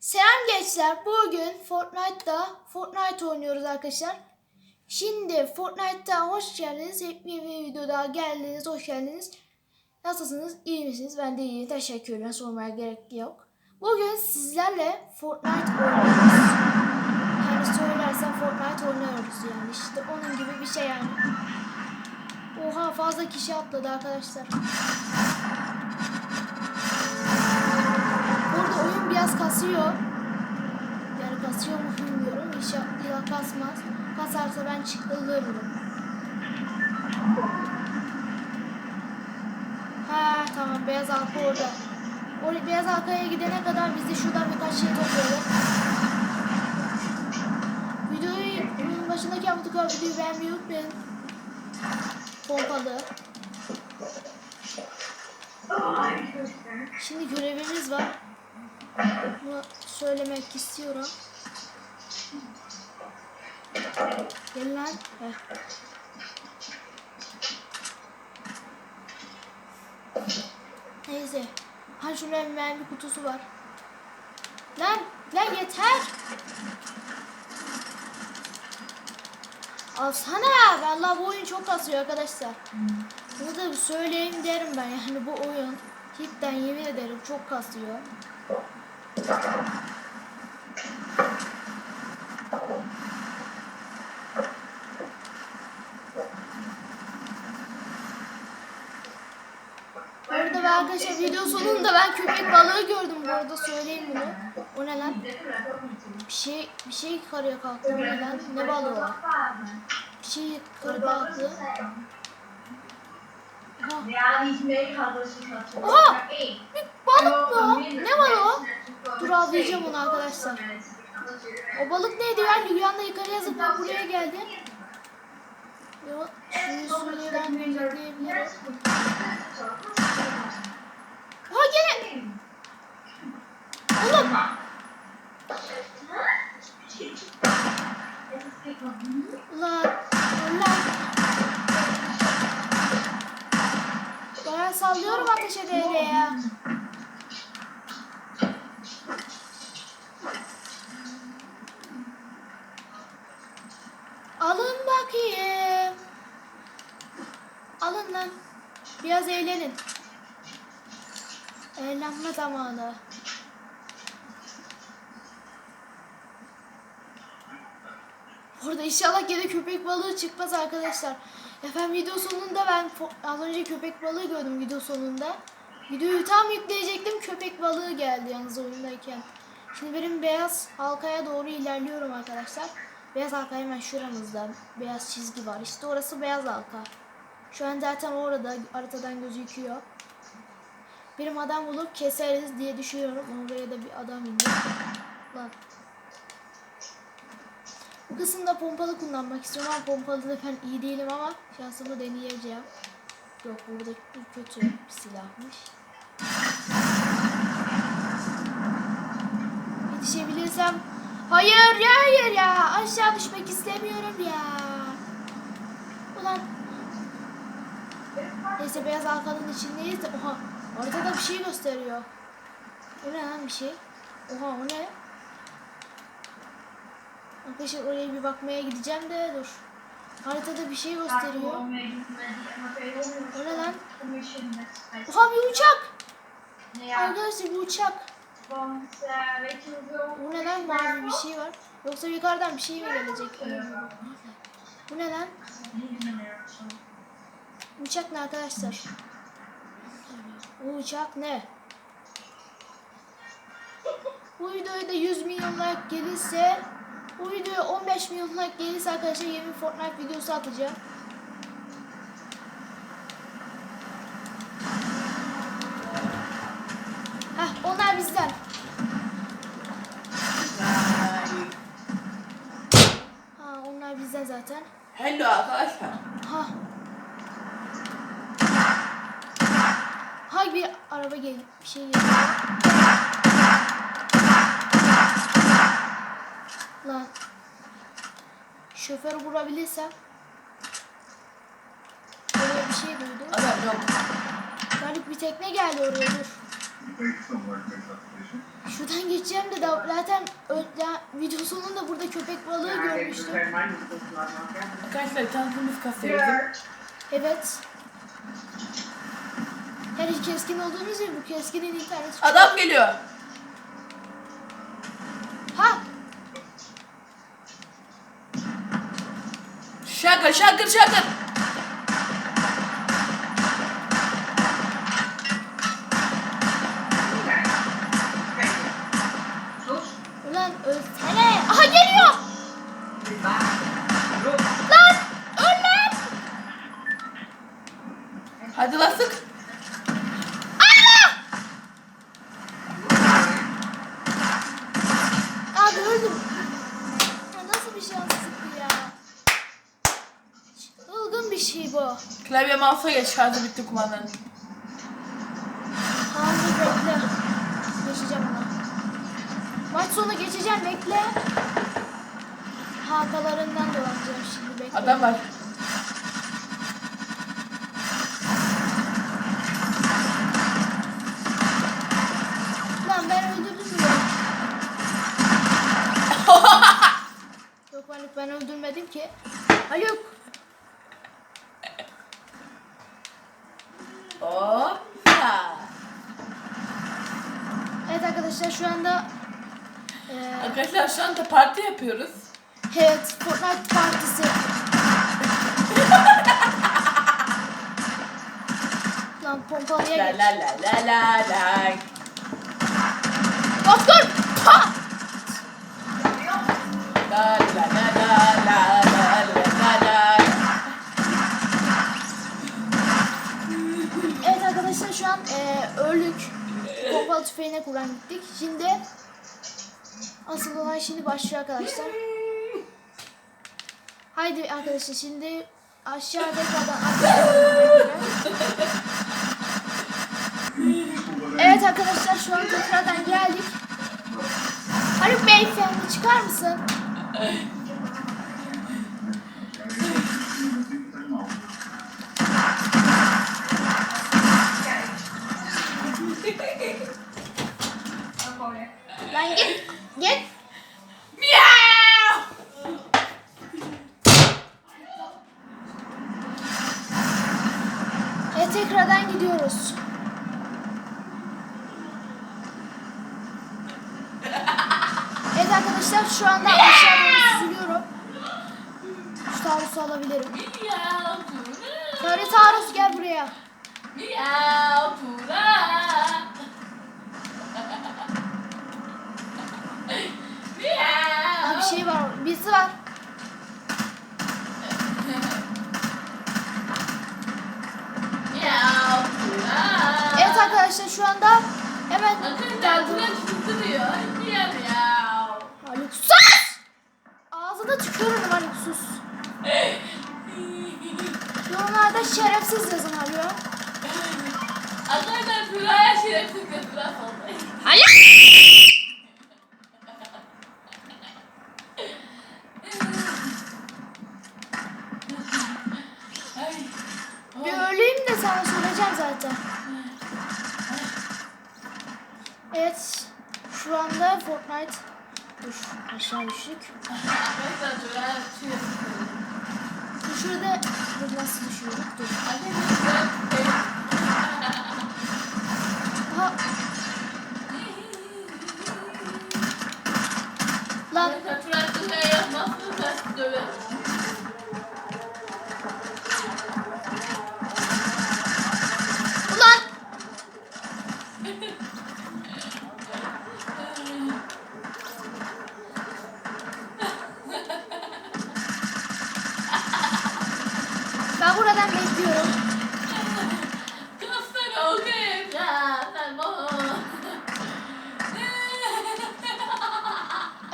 Selam gençler. Bugün Fortnite'da Fortnite oynuyoruz arkadaşlar. Şimdi Fortnite'da hoş geldiniz. Hep bir videoda geldiniz. Hoş geldiniz. Nasılsınız? İyi misiniz? Ben de iyiyim. Teşekkürler. Sormaya gerek yok. Bugün sizlerle Fortnite oynuyoruz. Yani söylersem Fortnite oynuyoruz yani. İşte onun gibi bir şey yani. Oha fazla kişi atladı arkadaşlar. Burada oyun biraz kasıyor. Yani kasıyor mu bilmiyorum. İnşallah kasmaz. Kasarsa ben çıkılırım. Ha tamam beyaz halka orada. O beyaz halkaya gidene kadar biz de şuradan birkaç şey toplayalım. Videoyu başındaki yaptık videoyu beğenmeyi unutmayın. Pompalı. Şimdi görevimiz var. Söylemek istiyorum. Gel lan. Heh. Neyse. Ha şurada bir mermi kutusu var. Lan, lan yeter. Alsana. Vallahi bu oyun çok kasıyor arkadaşlar. Bunu da söyleyeyim derim ben yani bu oyun cidden yemin ederim çok kasıyor. Orada ve arkadaşlar video sonunda ben köpek balığı gördüm bu arada söyleyeyim bunu. O ne lan? Bir şey bir şey yukarıya kalktı. Ne lan? Ne balığı o? Bir şey yukarı kalktı. Oha! Bir balık mı? Ne balığı? Dur avlayacağım onu arkadaşlar. O balık neydi ya? Rüyanda yukarıya zıplayıp buraya geldi. Yok, suyu suyundan gözetleyebiliriz. Ha gene! Oğlum! Ulan! Ulan! Bana sallıyorum ateş edeyle ya. Alın bakayım. Alın lan. Biraz eğlenin. Eğlenme zamanı. Orada inşallah gene köpek balığı çıkmaz arkadaşlar. Efendim video sonunda ben az önce köpek balığı gördüm video sonunda. Videoyu tam yükleyecektim köpek balığı geldi yalnız oyundayken. Şimdi benim beyaz halkaya doğru ilerliyorum arkadaşlar. Beyaz halka hemen şuramızda. Beyaz çizgi var. İşte orası beyaz halka. Şu an zaten orada haritadan gözüküyor. Benim adam bulup keseriz diye düşünüyorum. Oraya da bir adam indi. Lan. Bu kısımda pompalı kullanmak istiyorum ama pompalı da ben iyi değilim ama şansımı deneyeceğim. Yok burada bu kötü bir silahmış. Yetişebilirsem Hayır ya hayır ya aşağı düşmek istemiyorum ya. Ulan Neyse beyaz halkanın içindeyiz de oha ortada bir şey gösteriyor. O ne lan bir şey? Oha o ne? Arkadaşlar oraya bir bakmaya gideceğim de dur. Haritada bir şey gösteriyor. O ne lan? Oha bir uçak. Arkadaşlar bir uçak. Bu ne lan mavi bir şey var. Yoksa yukarıdan bir şey mi gelecek? Bu ne lan? Uçak ne arkadaşlar? Bu uçak ne? Bu videoya da 100 milyon like gelirse bu videoya 15 milyon like gelirse arkadaşlar yeni bir Fortnite videosu atacağım. Heh onlar bizden. Ha onlar bizden zaten. Hello arkadaşlar. Ha. Ha bir araba gel bir şey geliyor. Lan. Şoförü vurabilirsem. Böyle bir şey duydum. Adam yok. Garip bir tekne geldi oraya dur. Şuradan geçeceğim de da- zaten ya, video sonunda burada köpek balığı görmüştüm. Arkadaşlar çantamız kasıyoruz. Evet. Her keskin olduğunuz gibi bu keskinin interneti. Adam geliyor. Ha! Şakır şakır şakır. Ulan ölsene. Aha geliyor. Lan! Öl lan! Hadi lan sık. Abi öldüm. Ya nasıl bir şanssızlık bu ya? Ilgın bir şey bu. Geç şarjı bitti kumandanın. Dur bekle. Geçeceğim ona. Maç sonu geçeceğim bekle. Halkalarından dolanacağım şimdi bekle. Adam var. Lan ben öldürdüm mü? Yok Haluk ben öldürmedim ki. Haluk. Hoppa. Evet arkadaşlar şu anda eee Arkadaşlar şu anda parti yapıyoruz. evet Fortnite partisi. Lan pompalıya La geç. la la la la la. Bak dur. Pa! La la la la la şu an eee öldük. Pompalı tüfeğine kuran gittik. Şimdi asıl olan şimdi başlıyor arkadaşlar. Haydi arkadaşlar şimdi aşağı tekrardan atlayalım. Evet arkadaşlar şu an tekrardan geldik. Haluk Bey sen çıkar mısın? Lan git. Git. Miau. Evet tekrardan gidiyoruz. Evet arkadaşlar şu anda aşağı doğru süzülüyorum. Şu taarruzu alabilirim. Sarı taarruz gel buraya. Miau. bir şey var. Birisi var. Evet arkadaşlar şu anda hemen. Haluk sus! Ağzına tükürürüm Haluk sus. Yorumlarda şerefsiz yazın Haluk. Arkadaşlar Tura'ya şerefsiz götüren oldu. Haluk! Bir öleyim de sana söyleyeceğim zaten. Evet. Şu anda Fortnite. Dur aşağı düştük. Şurada dur nasıl düşüyorduk? Dur. Buradan bekliyorum.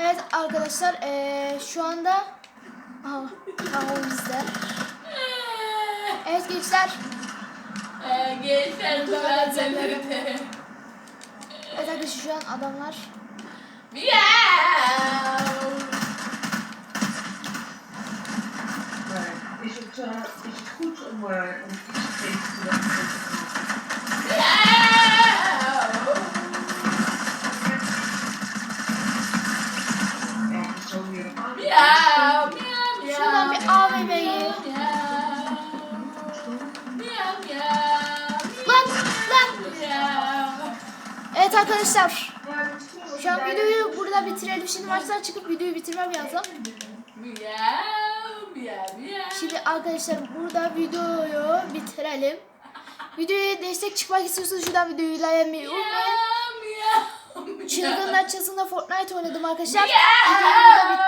Evet arkadaşlar eee, şu anda Aha, tamam bizde. Evet gençler. Ee, Gençler Tura delirdi. Evet arkadaşlar şu an adamlar. Maar goed om, uh, om te Evet arkadaşlar. Şu an videoyu burada bitirelim. Şimdi maçtan çıkıp videoyu bitirmem lazım. Miau. Şimdi arkadaşlar burada videoyu bitirelim. Videoya destek çıkmak istiyorsanız şuradan videoyu beğenmeyi unutmayın. Çılgınlar Çası'nda Fortnite oynadım arkadaşlar. Videoyu burada